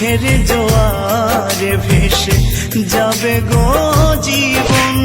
দুঃখের জোয়ারে ভেসে যাবে গো জীবন।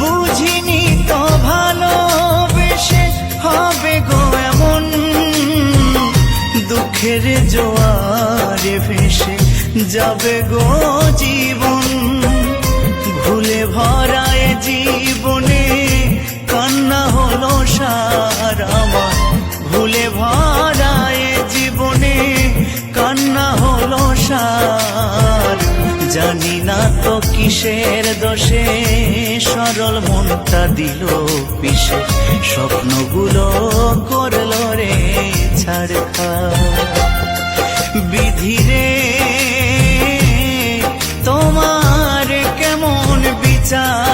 বুঝিনি তো হবে দুঃখের জোয়ারে ভেসে যাবে গো জীবন। জানি না তো কিসের দোষে। সরল মনটা দিল পিসে। স্বপ্নগুলো করল রে ছাড়খা। বিধিরে তোমার কেমন বিচার?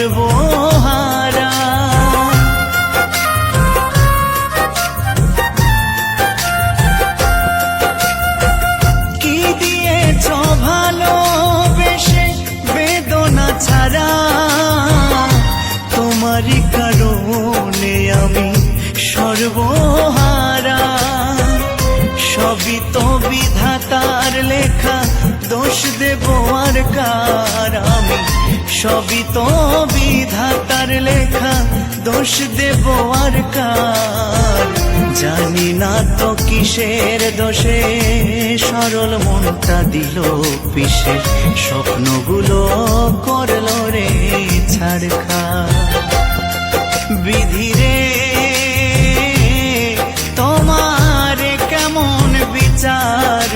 সর্বহারা কি দিয়েছ ভালোবেসে বেদনা ছাড়া তোমারই কারণে আমি সর্বহারা সবই তো বিধাতার লেখা দোষ দেব আর কার আমি সবই তো বিধাতার লেখা, দোষ দেব আর কার? জানি না তো কিসের দোষে, সরল মনটা দিল পিসে, স্বপ্নগুলো করল রে ছাড়খা বিধিরে তোমার কেমন বিচার?